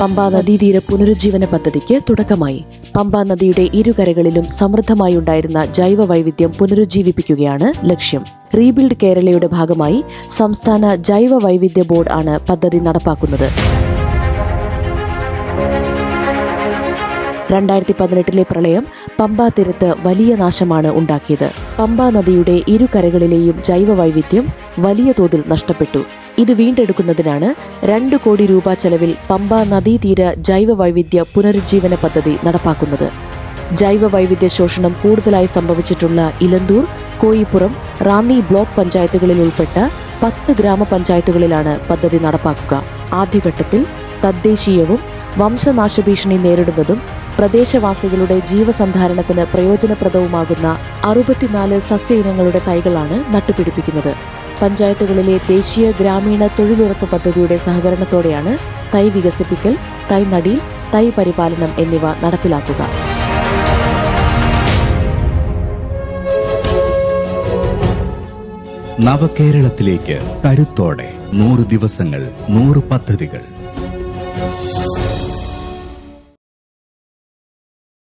പമ്പാ നദീതീര പുനരുജ്ജീവന പദ്ധതിക്ക് തുടക്കമായി. പമ്പാ നദിയുടെ ഇരുകരകളിലും സമൃദ്ധമായി ഉണ്ടായിരുന്ന ജൈവ വൈവിധ്യം പുനരുജ്ജീവിപ്പിക്കുകയാണ് ലക്ഷ്യം. റീബിൽഡ് കേരളയുടെ ഭാഗമായി സംസ്ഥാന ജൈവ വൈവിധ്യ ബോർഡ് ആണ് പദ്ധതി നടപ്പാക്കുന്നത്. രണ്ടായിരത്തി പതിനെട്ടിലെ പ്രളയം പമ്പാ തീരത്ത് വലിയ നാശമാണ് ഉണ്ടാക്കിയത്. പമ്പാ നദിയുടെ ഇരുകരകളിലെയും ജൈവ വൈവിധ്യം വലിയ തോതിൽ നഷ്ടപ്പെട്ടു. ഇത് വീണ്ടെടുക്കുന്നതിനാണ് രണ്ട് കോടി രൂപ ചെലവിൽ പമ്പ നദീതീര ജൈവ വൈവിധ്യ പുനരുജ്ജീവന പദ്ധതി നടപ്പാക്കുന്നത്. ജൈവ വൈവിധ്യ ശോഷണം കൂടുതലായി സംഭവിച്ചിട്ടുള്ള ഇലന്തൂർ കോയിപ്പുറം റാന്നി ബ്ലോക്ക് പഞ്ചായത്തുകളിൽ ഉൾപ്പെട്ട പത്ത് ഗ്രാമപഞ്ചായത്തുകളിലാണ് പദ്ധതി നടപ്പാക്കുക. ആദ്യഘട്ടത്തിൽ തദ്ദേശീയവും വംശനാശഭീഷണി നേരിടുന്നതും പ്രദേശവാസികളുടെ ജീവസന്ധാരണത്തിന് പ്രയോജനപ്രദവുമാകുന്ന അറുപത്തിനാല് സസ്യ ഇനങ്ങളുടെ തൈകളാണ് നട്ടുപിടിപ്പിക്കുന്നത്. പഞ്ചായത്തുകളിലെ ദേശീയ ഗ്രാമീണ തൊഴിലുറപ്പ് പദ്ധതിയുടെ സഹകരണത്തോടെയാണ് തൈ വികസിപ്പിക്കൽ തൈ നടീൽ തൈ പരിപാലനം എന്നിവ നടപ്പിലാക്കുക. നവകേരളത്തിലേക്ക് കരുത്തോടെ നൂറ് ദിവസങ്ങൾ നൂറ് പദ്ധതികൾ.